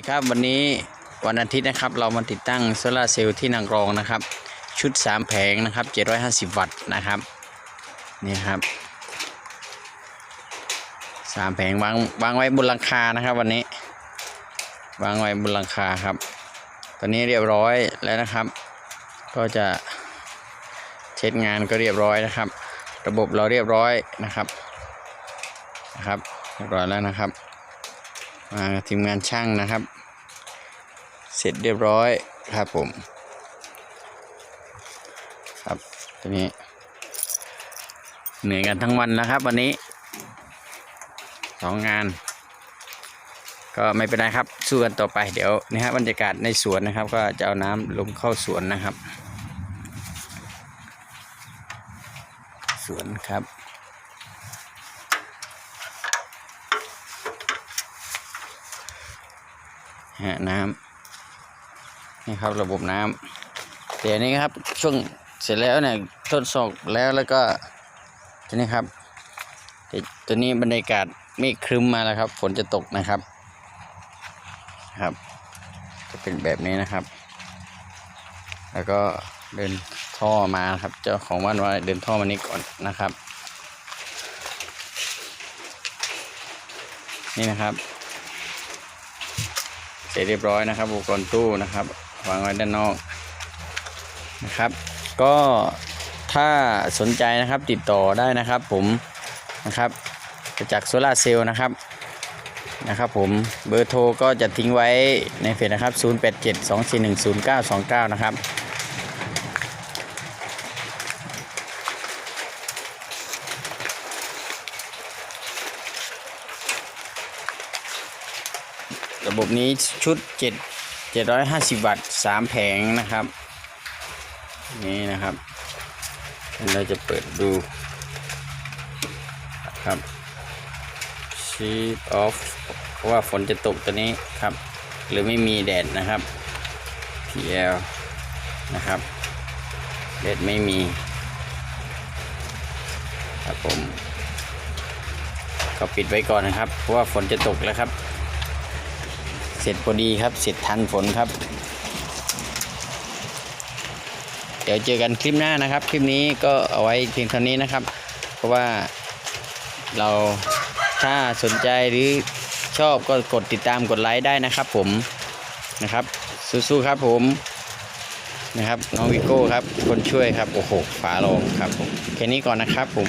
ดีครับวันนี้วันอาทิตย์นะครับเรามาติดตั้งโซลาเซลล์ที่นางรองนะครับ ชุด 3 แผงนะครับ 750 วัตต์นะครับนี่ครับสามแผงวางวางไว้บนหลังคานะครับ วันนี้ วางไว้บนหลังคาครับ ตอนนี้เรียบร้อยแล้วนะครับ ก็จะเช็ดงานก็เรียบร้อยนะครับ ระบบเราเรียบร้อยนะครับนะครับเรียบร้อยแล้วนะครับ มาทีมงานช่างนะครับ เสร็จเรียบร้อยครับผม ครับทีนี้ เหนื่อยกันทั้งวันนะครับ วันนี้สองงาน ก็ไม่เป็นไรครับสู้กันต่อไปเดี๋ยวนี่ฮะบรรยากาศในสวนนะครับ ก็จะเอาน้ำลงเข้าสวนนะครับ สวนครับ ฮะน้ำนี่ครับระบบน้ำเดี๋ยวนี้ครับช่วงเสร็จแล้วเนี่ยทดสอบแล้วแล้วก็ทีนี้ครับเดี๋ยวตัวนี้บรรยากาศเมฆครึ้มมาแล้วครับฝนจะตกนะครับครับ จะเป็นแบบนี้นะครับ แล้วก็เดินท่อมาครับ เจ้าของบ้านว่าเดินท่อมานี้ก่อนนะครับ นี่นะครับ เสร็จเรียบร้อยนะครับอุปกรณ์ตู้นะครับวางไว้ด้านนอกนะครับ ก็ถ้าสนใจนะครับติดต่อได้นะครับผมนะครับจากโซลาเซลล์นะครับนะครับผมเบอร์โทรก็จะทิ้งไว้ในเฟซนะครับ 0872410929 นะครับ ระบบนี้ชุด 7 750 วัตต์3แผงนะครับ นี่นะครับ เราจะเปิดดูครับ sheet off เพราะว่าฝนจะตกตัวนี้ครับ หรือไม่มีแดดนะครับ PL นะครับแดดไม่มี ครับผมก็ปิดไว้ก่อนนะครับ เพราะว่าฝนจะตกแล้วครับ ร็จพอดีครับ เสร็จทันฝนครับ เดี๋ยวเจอกันคลิปหน้านะครับ คลิปนี้ก็เอาไว้เพียงเท่านี้นะครับ เพราะว่าเราถ้าสนใจหรือชอบก็กดติดตามกดไลค์ได้นะครับ ผมนะครับ สู้ๆครับผมนะครับน้องวิโก้ครับ คนช่วยครับ โอ้โหฝาโลงครับผมแค่นี้ก่อนนะครับผม